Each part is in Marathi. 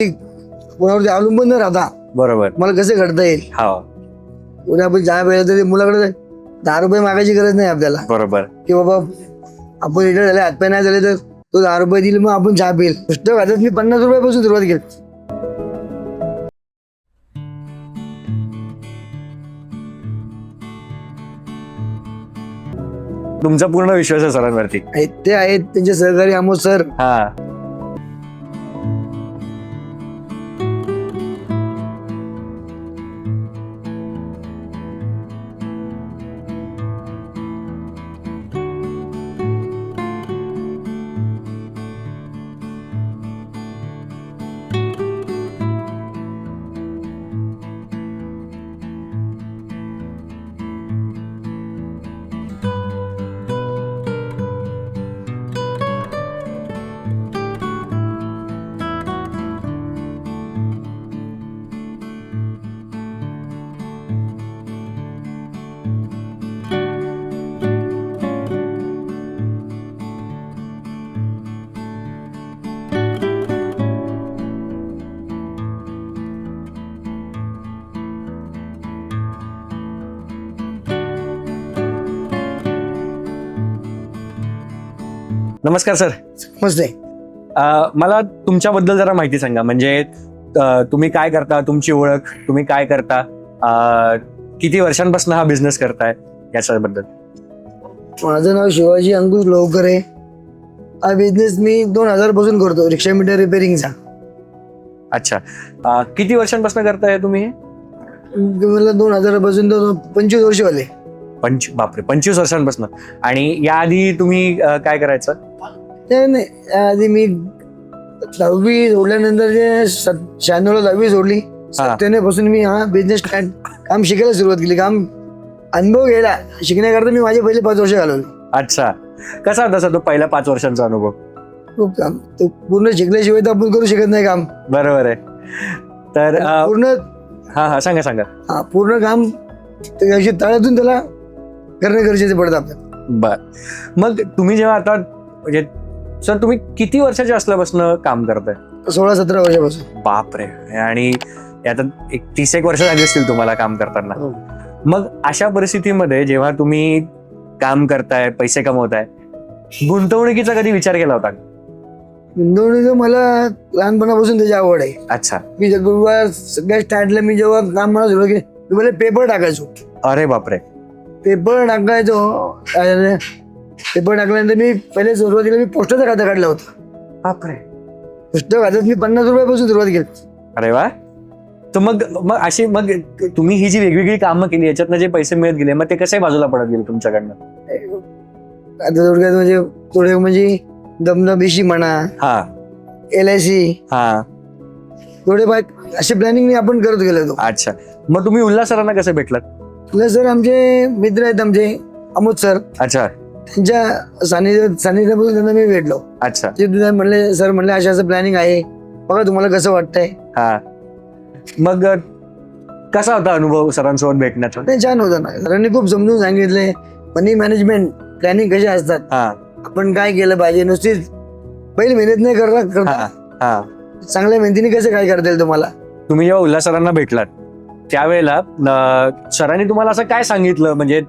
कोणावरती अवलंबून न राहता. बरोबर. मला कसं घडता येईल? हा उद्या आपण ज्या वेळेला तरी मुलाकडे दहा रुपये मागायची गरज नाही आपल्याला. बरोबर. की बाबा आपण रिटायर झाले हातपाय नाही झाले तर तो दहा रुपये दिले मग आपण चहा पिईल पुस्तक वाचत मी पन्नास रुपयापासून सुरुवात केली. तुमचा पूर्ण विश्वास आहे सरांवरती. आहेत ते आहेत त्यांचे सहकारी अमोल सर. हा. नमस्कार सर. मस्त आहे अ, मला तुमच्याबद्दल जरा माहिती सांगा. म्हणजे अ, तुम्ही काय करता? तुमची ओळख तुम्ही काय करता? अ, किती वर्षांपासून हा बिझनेस करताय याच्याबद्दल? माझं नाव शिवाजी अंकुश लोहकर आहे. हा बिझनेस मी दोन हजारपासून करतो रिक्षा मीटर रिपेअरिंगचा अच्छा. अ, किती वर्षांपासून करताय तुम्ही हे? मला दोन हजारपासून तर पंचवीस वर्ष झाले. पंच बापरे पंचवीस वर्षांपासून. आणि याआधी तुम्ही अ, काय करायचं? नाही नाही आधी मी दहावी सोडल्यानंतर जे सत- शहाण्णवला दहावी सोडली. सत्त्याण्णवपासून मी हा बिझनेस स्टार्ट काम शिकायला सुरुवात केली. काम अनुभव घ्यायला शिकण्याकरता मी माझे पहिले पाच वर्ष घालवले. अच्छा. कसा होता सर तो पहिला पाच वर्षांचा अनुभव? खूप काम. तो पूर्ण शिकल्याशिवाय तर आपण करू शकत नाही काम. बरोबर आहे. तर अ, पूर्ण हा हा सांगा सांगा. हा, पूर्ण काम ते अशी तळ्यातून त्याला करणं गरजेचं पडतं आपल्याला. बर. मग तुम्ही जेव्हा आता म्हणजे सर तुम्ही किती वर्षाचे असल्यापासून काम करताय? सोळा सतरा वर्षापासून. बापरे. आणि आता एक तीस एक वर्ष झाली असतील तुम्हाला काम करताना. हो. मग अशा परिस्थितीमध्ये जेव्हा तुम्ही काम करताय पैसे कमवताय गुंतवणुकीचा कधी विचार केला होता? गुंतवणुकीचं मला लहानपणापासून त्याची आवड आहे. अच्छा. मी जेव्हा सगळ्या स्टार्टला मी जेव्हा काम मला सुरुवात केली मी पहिले पेपर टाकायचो. अरे बापरे. पेपर टाकायचो पेपर टाकल्यानंतर मी पहिले सुरुवातीला मी पोस्टाचं खातं काढलं होतं. बापरे. पुस्तक खात्यात मी पन्नास रुपयापासून सुरुवात केली. अरे वा. तर मग मग अशी मग तुम्ही ही जी वेगवेगळी कामं केली याच्यातनं जे पैसे मिळत गेले मग ते कसे बाजूला पडत गेले तुमच्याकडनं? आता थोडक्यात म्हणजे थोडे म्हणजे दमदमीशी म्हणा हा. एल आय सी हा. थोडे बाय असे प्लॅनिंग आपण करत गेलो होतो. अच्छा. मग तुम्ही उल्हास सरांना कसे भेटलात? प्लस सर आमचे मित्र आहेत आमचे अमोद सर. अच्छा. त्यांच्या सानिध्यात सानिध्यापासून त्यांना मी भेटलो अच्छा. ते तुझ्या म्हणले सर म्हणले असं असं प्लॅनिंग आहे. बघा तुम्हाला कसं वाटतंय. हा. मग अ, कसा होता अनुभव सरांसोबत भेटण्याचा ते छान होतं ना. सरांनी खूप समजून सांगितले. मनी मॅनेजमेंट प्लॅनिंग कशी असतात? हा. आपण काय केलं पाहिजे? नुसतीच पहिली मेहनत नाही करता करता हा हा. चांगल्या मेहनतीने कसं काय करता येईल तुम्हाला? तुम्ही जेव्हा उल्हास सरांना भेटलात त्यावेळेला अ, सरांनी तुम्हाला असं काय सांगितलं? म्हणजे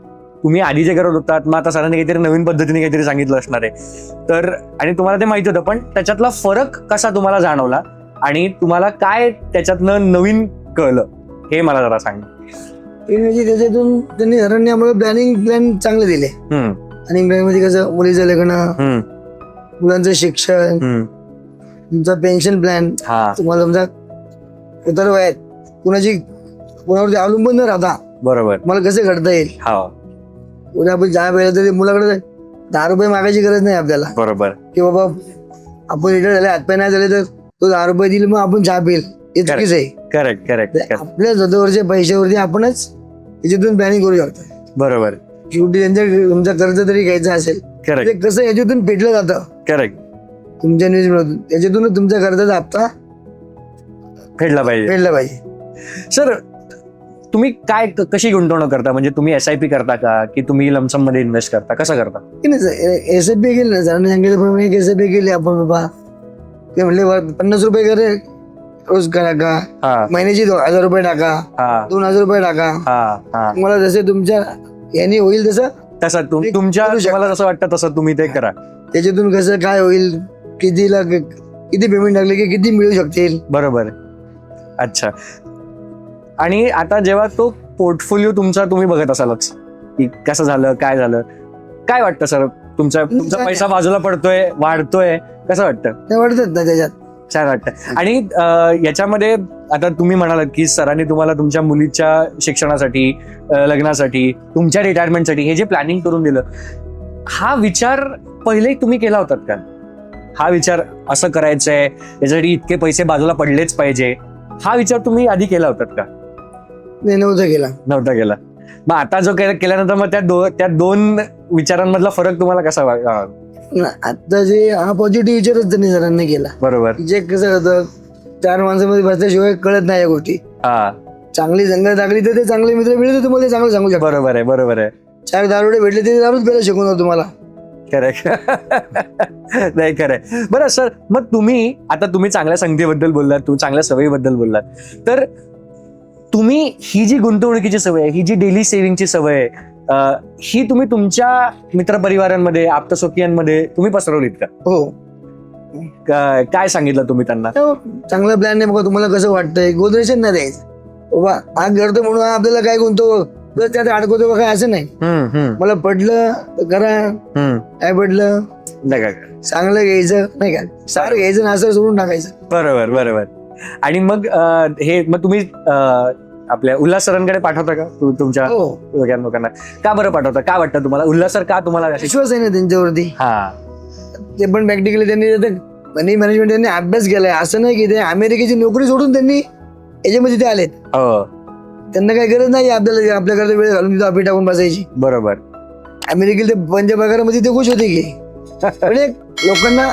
तुम्ही आधी जे करत होतात मग आता सरांनी काहीतरी नवीन पद्धतीने काहीतरी सांगितलं असणार आहे. तर आणि तुम्हाला ते माहिती होतं पण त्याच्यातला फरक कसा तुम्हाला जाणवला? आणि तुम्हाला काय त्याच्यातनं नवीन कळलं? हे मला जरा सांग. ते म्हणजे त्याच्यातून त्यांनी सरांनी आम्हाला प्लॅनिंग प्लॅन चांगले दिले. आणि मध्ये कसं मुलीचं लग्न मुलांचं शिक्षण. तुमचा पेन्शन प्लॅन तुम्हाला तुमचा उतर वयात कुणाची कोणावरती अवलंबून न राहता बरोबर. मला कसं घडता येईल? हा. उद्या आपण ज्या वेळेला तरी मुलाकडे दहा रुपये मागायची गरज नाही आपल्याला. बरोबर. की बाबा आपण रिटायर झाले हातपाय नाही झाले तर तो दहा रुपये दिले मग आपण चहा पिईल. हे चुकीचं आहे. करेक्ट करेक्ट ते आपल्या स्वतःवरच्या पैशावरती आपणच त्याच्यातून प्लॅनिंग करू शकतो. बरोबर. शेवटी त्यांच्या तुमचा कर्ज तरी घ्यायचं असेल. ते करेक्ट कसं याच्यातून पेटलं जातं? करेक्ट तुमच्या न्यूजमधून त्याच्यातूनच तुमच्या कर्जाचा हप्ता फेडला पाहिजे. फेडला पाहिजे. सर तुम्ही काय कशी गुंतवणूक करता? म्हणजे तुम्ही एस आय पी करता का? की तुम्ही लमसममध्ये इन्व्हेस्ट करता? कसं करता? एस एफ बी केली ना सरांनी सांगितलं एक एस एफ बी केली आपण बाबा. ते म्हणले "वा, पन्नास रुपये करे रोज टाका हा. महिन्याची दोन हजार रुपये टाका. हा. दोन हजार रुपये टाका. हा हा. तुम्हाला जसे तुमच्या यांनी होईल तसं तसं तुम- ते तुमच्या करू शकता. तुम्हाला जसं वाटतं तसं तुम्ही ते करा. त्याच्यातून कसं काय होईल कितीला किती पेमेंट टाकले की किती मिळू शकतील? बरोबर. अच्छा. आणि आता जेव्हा तो पोर्टफोलिओ तुमचा तुम्ही बघत असालच की कसं झालं काय झालं काय वाटतं सर? तुमचा तुमचा पैसा बाजूला पडतोय वाढतोय कसं वाटतं? ते वाटतात ना त्याच्यात. छान वाटतं. आणि याच्यामध्ये आता तुम्ही म्हणालात की सरांनी तुम्हाला तुमच्या मुलीच्या शिक्षणासाठी लग्नासाठी तुमच्या रिटायरमेंटसाठी हे जे प्लॅनिंग करून दिलं हा विचार पहिले तुम्ही केला होतात का? हा विचार असं करायचंय याच्यासाठी इतके पैसे बाजूला पडलेच पाहिजे हा विचार तुम्ही आधी केला होतात का? नव्हतं केला नव्हता केला मग आता जो केला केल्यानंतर मग त्या दो त्या दोन विचारांमधला फरक तुम्हाला कसा वा- आता जे हा पॉझिटिव्ह विचारच त्यांनी सरांनी केला. बरोबर. जे कसं होतं चार माणसामध्ये बसल्याशिवाय कळत नाही या गोष्टी. हा. चांगली संगत लागली तर ते चांगले मित्र मिळले तर तुम्हाला ते चांगलं सांगू शकतो. बरोबर आहे बरोबर आहे. चार दारुडे भेटले ते दारूच प्यायला शिकवणार तुम्हाला. करेक्ट नाही खरंय. बरं सर मग तुम्ही आता तुम्ही चांगल्या संगतीबद्दल बोललात तुम्ही चांगल्या सवयीबद्दल बोललात. तर तुम्ही ही जी गुंतवणुकीची सवय आहे ही जी डेली सेव्हिंगची सवय आहे ही तुम्ही तुमच्या मित्रपरिवारांमध्ये आप्तस्वकीयांमध्ये तुम्ही पसरवलीत का? हो. का- काय सांगितलं तुम्ही त्यांना? चांगला प्लॅन नाही बघा तुम्हाला कसं वाटतंय. गोदरेशन नाही द्यायचं. बाबा करतो म्हणून आपल्याला काय गुंतव? त्यात अडकवतो काय असं नाही. हम्म, हम्म, मला पडलं तर करा. हम्म. काय पडलं? नाही का? चांगलं घ्यायचं नाही का? सारं घ्यायचं ना असं सोडून टाकायचं. बरोबर बरोबर. आणि मग हे मग तुम्ही आपल्या उल्हास सरांकडे पाठवता का? तुमच्या हो. लोकांना? का बरं पाठवता? का वाटतं तुम्हाला? उल्हास सर का तुम्हाला विश्वास आहे ना त्यांच्यावरती? हा. ते पण प्रॅक्टिकली त्यांनी मनी मॅनेजमेंट त्यांनी अभ्यास केलाय. असं नाही की ते अमेरिकेची नोकरी सोडून त्यांनी याच्यामध्ये ते आलेत. हो. त्यांना काही गरज नाही आपल्याला आपल्याकडे वेळ घालून तिथं आपली टाकून बसायची. बरोबर. अमेरिकेला ते पंचपगारामध्ये ते खुश होते की. लोकांना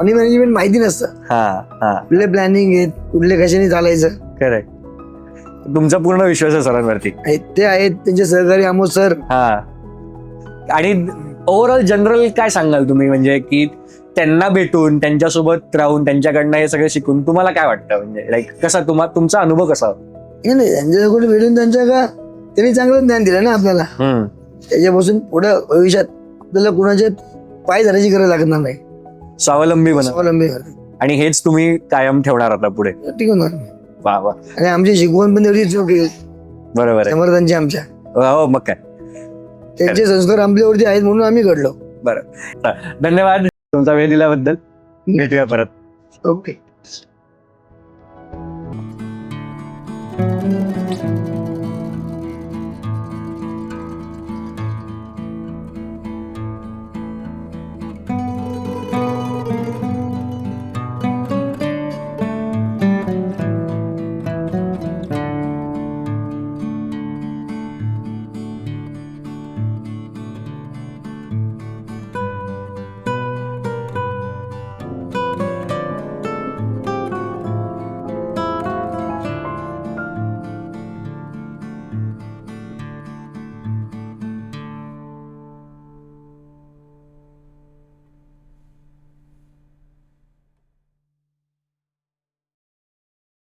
मनी मॅनेजमेंट माहिती नसतं. हा हा. कुठले प्लॅनिंग आहेत कुठले कशाने चालायचं. करेक्ट तुमचा पूर्ण विश्वास आहे सरांवरती. ते आहेत त्यांचे सहकारी अमोद सर. हा. आणि ओव्हरऑल जनरल काय सांगाल तुम्ही? म्हणजे की त्यांना भेटून त्यांच्यासोबत राहून त्यांच्याकडनं हे सगळं शिकून तुम्हाला काय वाटतं? म्हणजे लाईक कसा तुम्हा तुमचा अनुभव कसा हे नाही त्यांच्याकडे भेटून त्यांच्या का? त्यांनी चांगलं ज्ञान दिलं ना आपल्याला. हम्म. त्याच्यापासून पुढं भविष्यात आपल्याला कुणाच्या पाय धरायची गरज लागणार नाही. स्वावलंबी बना स्वावलंबी होणार. आणि हेच तुम्ही कायम ठेवणार आता पुढे? वा वा. आणि आमची शिकवण पण आहे, बरोबर आहे. समर्थांची आमच्या. हो मग काय. त्यांचे संस्कार आपल्यावरती आहेत म्हणून आम्ही घडलो. धन्यवाद तुमचा वेळ दिल्याबद्दल. भेटूया परत. ओके.